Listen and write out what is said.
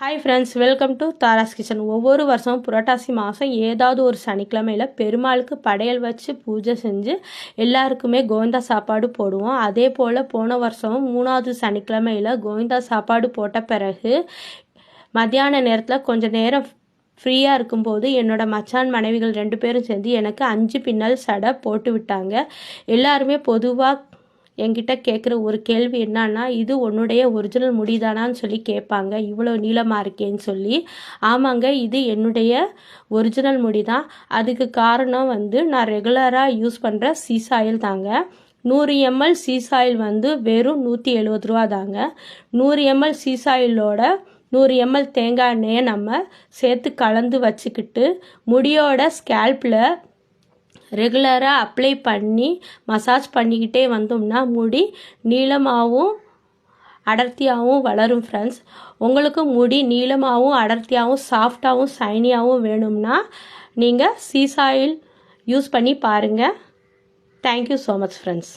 Hi friends welcome to Tara's kitchen ஒவ்வொரு வருஷமும் புரட்டாசி மாதம் ஏதாவது ஒரு சனிக்கிழமையில் பெருமாளுக்கு படையல் வச்சு பூஜை செஞ்சு எல்லாருக்குமே கோவிந்தா சாப்பாடு போடுவோம். அதே போல் போன வருஷம் மூணாவது சனிக்கிழமையில் கோவிந்தா சாப்பாடு போட்ட பிறகு மத்தியான நேரத்தில் கொஞ்சம் நேரம் ஃப்ரீயாக இருக்கும்போது என்னோட மச்சான் மனைவிகள் ரெண்டு பேரும் சேர்ந்து எனக்கு அஞ்சு பின்னல் சடை போட்டு விட்டாங்க. எல்லாருமே பொதுவாக என்கிட்ட கேட்குற ஒரு கேள்வி என்னன்னா இது உன்னுடைய ஒரிஜினல் முடிதானான்னு சொல்லி கேட்பாங்க. இவ்வளோ நீளமாக இருக்கேன்னு சொல்லி. ஆமாங்க இது என்னுடைய ஒரிஜினல் முடி தான் அதுக்கு காரணம் வந்து நான் ரெகுலராக யூஸ் பண்ணுற சீசாயில் தாங்க. நூறு எம்எல் சீசாயில் வந்து வெறும் நூற்றி எழுபது ரூபா தாங்க. நூறு எம்எல் சீசாயிலோட நூறு எம்எல் தேங்காய் எண்ணெயை நம்ம சேர்த்து கலந்து வச்சுக்கிட்டு முடியோட ஸ்கேல்பில் ரெகுலராக அப்ளை பண்ணி மசாஜ் பண்ணிக்கிட்டே வந்தோம்னா முடி நீளமாகவும் அடர்த்தியாகவும் வளரும் ஃப்ரெண்ட்ஸ் உங்களுக்கு முடி நீளமாகவும் அடர்த்தியாகவும் சாஃப்டாகவும் சைனியாகவும் வேணும்னா நீங்கள் சீசாயில் யூஸ் பண்ணி பாருங்கள் தேங்க்யூ ஸோ மச் ஃப்ரெண்ட்ஸ்